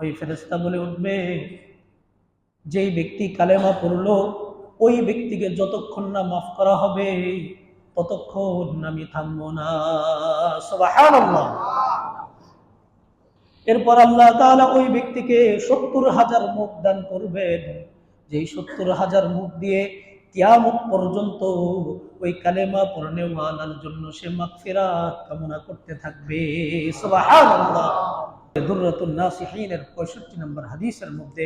ওই ফেরেস্তা বলে উঠবে, যেই ব্যক্তি কালেমা পড়ল, ওই ব্যক্তিকে যতক্ষণ না মাফ করা হবে, ততক্ষণ আমি থামবো না। এরপর আল্লাহ তাআলা ওই ব্যক্তিকে সত্তর হাজার মুখ দান করবেন। যেই সত্তর হাজার মুখ দিয়ে কিয়ামত পর্যন্ত ওই কালেমা পড়নেওয়ালার জন্য সে মাগফিরাত কামনা করতে থাকবে। সুবহানাল্লাহ। 65 নম্বর হাদিসের মধ্যে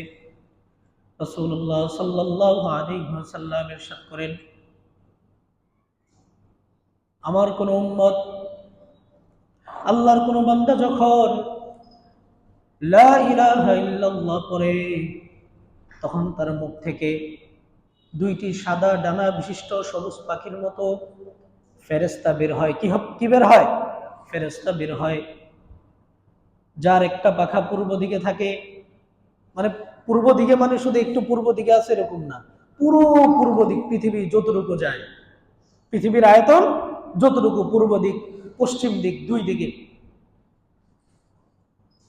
আমার কোন উম্মত, আল্লাহর কোন বান্দা যখন লা তখন তার মুখ থেকে দুইটি সাদা ডানা বিশিষ্ট সবুজ পাখির মতো ফেরেস্তা বের হয়। কি বের হয়? ফেরেস্তা বের হয় যার একটা পাখা পূর্ব দিকে থাকে মানে পূর্ব দিকে মানে শুধু একটু পূর্ব দিকে আছে এরকম না, পুরো পূর্ব দিক, পৃথিবী যতটুকু যায়, পৃথিবীর আয়তন যতটুকু পূর্ব দিক, পশ্চিম দিক, দুই দিকে।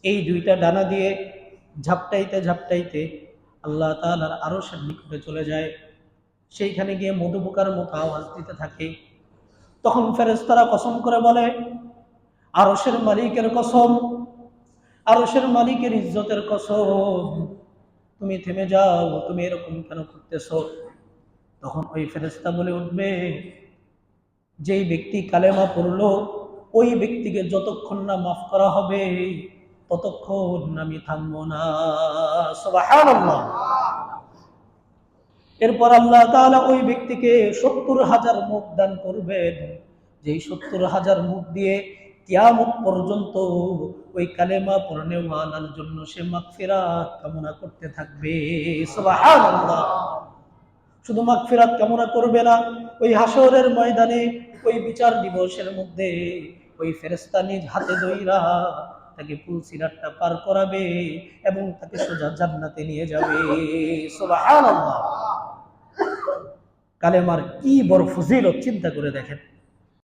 এই দুইটা ডানা দিয়ে ঝাপটাইতে ঝাপটাইতে আল্লাহ তাআলার আরও নিকটে চলে যায়। সেইখানে গিয়ে মধু পোকার মতো আওয়াজ দিতে থাকে। তখন ফেরেস্তারা কসম করে বলে আরসের মালিকের কসম আরশের মালিকের ইজ্জতের কসম, তুমি থেমে যাও, তুমি এরকম কেন করতেছ? তখন ওই ফেরেশতা বলে উঠবে, যেই ব্যক্তি কালেমা পড়ল, ওই ব্যক্তিকে যতক্ষণ না মাফ করা হবে, ততক্ষণ আমি থামবো না। এরপর আল্লাহ তাআলা ওই ব্যক্তিকে সত্তর হাজার মুখ দান করবেন। যেই সত্তর হাজার মুখ দিয়ে কিয়ামত পর্যন্ত ওই কালেমা পড়নেওয়ালার জন্য সে মাগফিরাত কামনা করতে থাকবে। সুবহানাল্লাহ। শুধু মাগফিরাত কামনা করবে না, ওই হাসরের ময়দানে, ওই বিচার দিবসের মধ্যে ওই ফেরেশতা নিজ হাতে দইরা তাকে ফুল সিরাতটা পার করাবে এবং তাকে সোজা জান্নাতে নিয়ে যাবে। সুবহানাল্লাহ। কালেমার কি বড় ফজিলত, চিন্তা করে দেখেন।